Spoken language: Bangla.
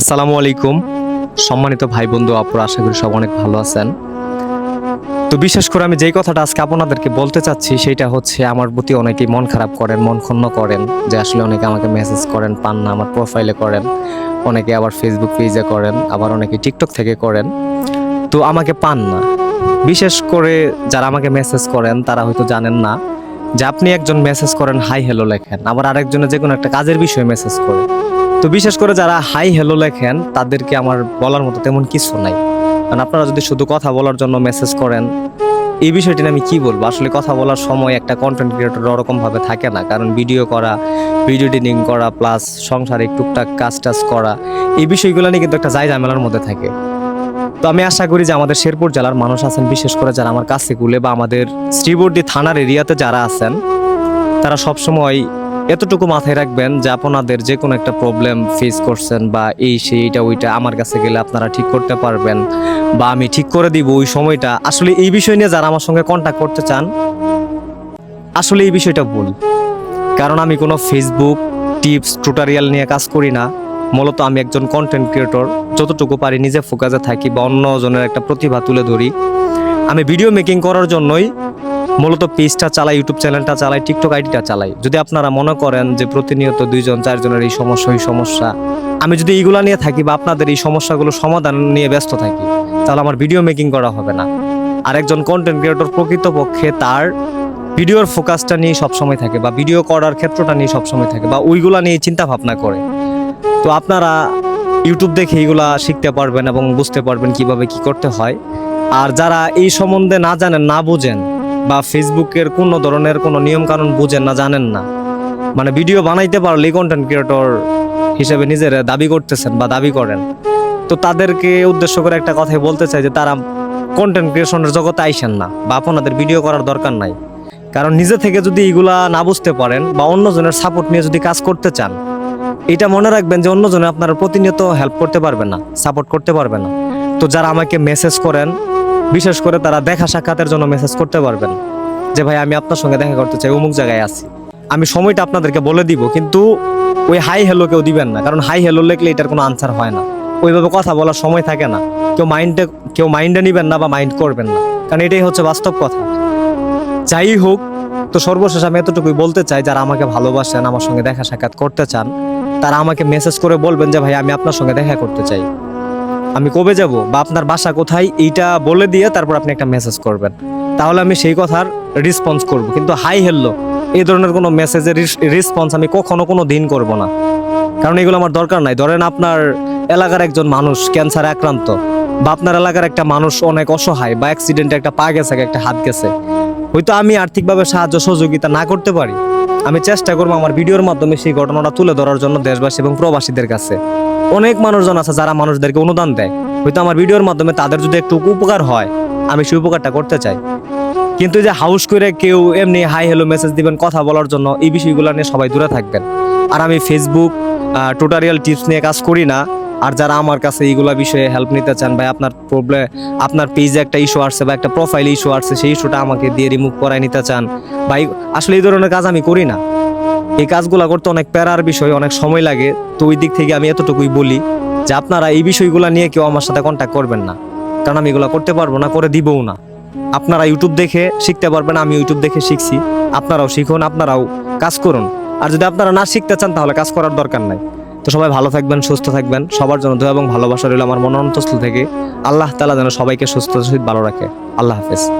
আসসালামু আলাইকুম। সম্মানিত ভাই বন্ধু আপুরা, আশা করি সব অনেক ভালো আছেন। তো বিশেষ করে আমি যেই কথাটা আজকে আপনাদেরকে বলতে চাচ্ছি, সেটা হচ্ছে আমার প্রতি অনেকেই মন খারাপ করেন, মন ক্ষুণ্ণ করেন, যে আসলে অনেকে আমাকে মেসেজ করেন, পান না, আমার প্রোফাইলে করেন, অনেকে আবার ফেসবুক পেজে করেন, আবার অনেকে টিকটক থেকে করেন। তো আমাকে পান না। বিশেষ করে যারা আমাকে মেসেজ করেন, তারা হয়তো জানেন না যে আপনি একজন মেসেজ করেন, হাই হ্যালো লেখেন। আবার আরেকজনে যে কোনো একটা কাজের বিষয়ে মেসেজ করে। তো বিশেষ করে যারা হাই হ্যালো লেখেন, তাদেরকে আমার বলার মতো তেমন কিছু নাই। কারণ আপনারা যদি শুধু কথা বলার জন্য মেসেজ করেন, এই বিষয়টি আমি কি বলব? আসলে কথা বলার সময় একটা কন্টেন্ট ক্রিয়েটর ওরকম ভাবে থাকে না। কারণ ভিডিও করা ভিডিও এডিটিং করা প্লাস সংসারে টুকটাক কাজ টাজ করা, এই বিষয়গুলো নিয়ে কিন্তু একটা জায় ঝামেলার মধ্যে থাকে। তো আমি আশা করি যে আমাদের শেরপুর জেলার মানুষ আছেন, বিশেষ করে যারা আমার কাছে গুলে বা আমাদের শ্রীবর্দী থানার এরিয়াতে যারা আছেন, তারা সবসময় এতটুকু মাথায় রাখবেন যে আপনাদের যে কোনো একটা প্রবলেম ফেস করছেন বা এই সেই এটা, ওইটা আমার কাছে গেলে আপনারা ঠিক করতে পারবেন বা আমি ঠিক করে দিব ওই সময়টা। আসলে এই বিষয় নিয়ে যারা আমার সঙ্গে কন্ট্যাক্ট করতে চান, আসলে এই বিষয়টা ভুল। কারণ আমি কোনো ফেসবুক টিপস টিউটোরিয়াল নিয়ে কাজ করি না। মূলত আমি একজন কন্টেন্ট ক্রিয়েটর যতটুকু পারি নিজে ফোকাসে থাকি বা অন্যজনের একটা প্রতিভা তুলে ধরি। আমি ভিডিও মেকিং করার জন্যই মূলত পেজটা চালাই ইউটিউব চ্যানেলটা চালাই টিকটক আইডিটা চালাই। যদি আপনারা মনে করেন যে প্রতিনিয়ত দুইজন, চারজনের এই সমস্যা এই সমস্যা, আমি যদি এইগুলা নিয়ে থাকি বা আপনাদের এই সমস্যাগুলো সমাধান নিয়ে ব্যস্ত থাকি, তাহলে আমার ভিডিও মেকিং করা হবে না। আর একজন কন্টেন্ট ক্রিয়েটর প্রকৃতপক্ষে তার ভিডিওর ফোকাসটা নিয়ে সবসময় থাকে বা ভিডিও করার ক্ষেত্রটা নিয়ে সবসময় থাকে বা ওইগুলা নিয়ে চিন্তা ভাবনা করে। তো আপনারা ইউটিউব দেখে এইগুলা শিখতে পারবেন এবং বুঝতে পারবেন কীভাবে কি করতে হয়। আর যারা এই সম্বন্ধে না জানেন, না বুঝেন বা ফেসবুকের কোনো ধরনের কোনো নিয়ম কানুন বুঝেন না, জানেন না। মানে ভিডিও বানাইতে পারলেই কন্টেন্ট ক্রিয়েটর হিসেবে নিজের দাবি করতেছেন বা দাবি করেন। তো তাদেরকে উদ্দেশ্য করে একটা কথাই বলতে চাই যে তারা কন্টেন্ট ক্রিয়েশনের জগতে আইসেন না বা আপনাদের ভিডিও করার দরকার নাই। কারণ নিজে থেকে যদি এগুলা না বুঝতে পারেন বা অন্যজনের সাপোর্ট নিয়ে যদি কাজ করতে চান, এটা মনে রাখবেন যে অন্যজনে আপনারা প্রতিনিয়ত হেল্প করতে পারবে না সাপোর্ট করতে পারবে না। তো যারা আমাকে মেসেজ করেন বিশেষ করে তারা দেখা সাক্ষাতের জন্য মেসেজ করতে পারবেন যে, ভাই, আমি আপনার সঙ্গে দেখা করতে চাই, অমুক জায়গায় আছি। আমি সময়টা আপনাদেরকে বলে দিব, কিন্তু ওই হাই হ্যালো কেউ দিবেন না, কারণ হাই হ্যালো লিখলে এটার কোনো আনসার হয় না। ওইভাবে কথা বলার সময় থাকে না। কেউ মাইন্ডে কেউ মাইন্ডে নিবেন না বা মাইন্ড করবেন না। কারণ এটাই হচ্ছে বাস্তব কথা। যাই হোক, তো সর্বশেষ আমি এতটুকুই বলতে চাই, যারা আমাকে ভালোবাসেন, আমার সঙ্গে দেখা সাক্ষাৎ করতে চান, তারা আমাকে মেসেজ করে বলবেন যে, ভাই, আমি আপনার সঙ্গে দেখা করতে চাই। আমি কবে যাব বা আপনার বাসা কোথায়, এইটা বলে দিয়ে তারপর আপনি একটা মেসেজ করবেন। তাহলে আমি সেই কথার রেসপন্স করব। কিন্তু হাই হেললো এই ধরনের কোনো মেসেজের রেসপন্স আমি কখনো কোনো দিন করব না। কারণ এগুলো আমার দরকার নাই। ধরেন আপনার এলাকার একজন মানুষ ক্যান্সারে আক্রান্ত বা আপনার এলাকার একটা মানুষ অনেক অসহায় বা অ্যাক্সিডেন্টে একটা পা গেছে, একটা হাত গেছে। হয়তো আমি আর্থিকভাবে সাহায্য, সহযোগিতা না করতে পারি। আমি চেষ্টা করব আমার ভিডিওর মাধ্যমে সেই ঘটনাটা তুলে ধরার জন্য দেশবাসী এবং প্রবাসীদের কাছে। অনেক মানুষজন আছে যারা মানুষদেরকে অনুদান দেয়। হয়তো আমার ভিডিওর মাধ্যমে তাদের যদি একটু উপকার হয়, আমি সেই উপকারটা করতে চাই। কিন্তু যে হাউস করে কেউ এমনি হাই হ্যালো মেসেজ দিবেন, কথা বলার জন্য এই বিষয়গুলো নিয়ে সবাই দূরে থাকবেন। আর আমি ফেসবুক টোটারিয়াল টিপস নিয়ে কাজ করি না। আর যারা আমার কাছে এইগুলা বিষয়ে হেল্প নিতে চান, ভাই, আপনার প্রবলেম আপনার পেজে একটা ইস্যু আসছে বা একটা প্রোফাইল ইস্যু আসছে, সেই ইস্যুটা আমাকে দিয়ে রিমুভ করাই নিতে চান। ভাই, আসলে এই ধরনের কাজ আমি করি না। এই কাজগুলো করতে অনেক প্যারার বিষয়, অনেক সময় লাগে। তো ওই দিক থেকে আমি এতটুকুই বলি যে আপনারা এই বিষয়গুলো নিয়ে কেউ আমার সাথে কন্ট্যাক্ট করবেন না। কারণ আমি এগুলো করতে পারব না, করে দিবও না। আপনারা ইউটিউব দেখে শিখতে পারবেন, আমি ইউটিউব দেখে শিখছি। আপনারাও শিখুন, আপনারাও কাজ করুন। আর যদি আপনারা না শিখতে চান, তাহলে কাজ করার দরকার নাই। তো সবাই ভালো থাকবেন, সুস্থ থাকবেন। সবার জন্য দোয়া এবং ভালোবাসা রইল আমার মনোনন্তস্থল থেকে। আল্লাহ তালা যেন সবাইকে সুস্থ সহিত ভালো রাখে। আল্লাহ হাফেজ।